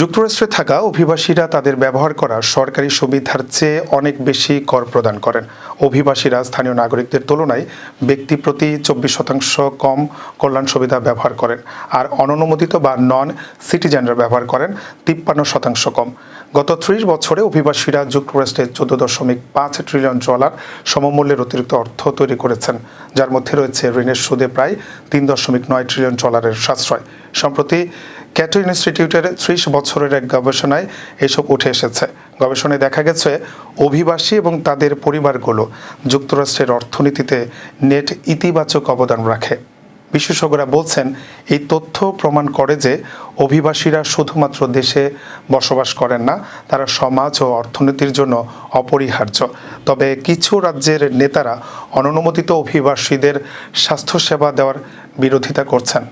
যুক্তরাষ্ট্রে থাকা অভিবাসীরা তাদের ব্যবহার করা সরকারি সুবিধার চেয়ে অনেক বেশি কর প্রদান করেন। অভিবাসীরা স্থানীয় নাগরিকদের তুলনায় ব্যক্তি প্রতি চব্বিশ শতাংশ কম কল্যাণ সুবিধা ব্যবহার করেন আর অননুমোদিত বা নন সিটিজেনরা ব্যবহার করেন তিপ্পান্ন শতাংশ কম। গত ত্রিশ বছরে অভিবাসীরা যুক্তরাষ্ট্রে চোদ্দ দশমিক পাঁচ ট্রিলিয়ন ডলার সমমূল্যের অতিরিক্ত অর্থ তৈরি করেছেন, যার মধ্যে রয়েছে ঋণের সুদে প্রায় তিন দশমিক নয় ট্রিলিয়ন ডলারের সাশ্রয়। সম্প্রতি ক্যাটো ইনস্টিটিউটের ত্রিশ বছরের এক গবেষণায় এসব উঠে এসেছে। গবেষণায় দেখা গেছে, অভিবাসী এবং তাদের পরিবারগুলো যুক্তরাষ্ট্রের অর্থনীতিতে নেট ইতিবাচক অবদান রাখে। বিশেষজ্ঞরা বলছেন, এই তথ্য প্রমাণ করে যে অভিবাসীরা শুধুমাত্র দেশে বসবাস করেন না, তারা সমাজ ও অর্থনীতির জন্য অপরিহার্য। তবে কিছু রাজ্যের নেতারা অননুমোদিত অভিবাসীদের স্বাস্থ্যসেবা দেওয়ার বিরোধিতা করছেন।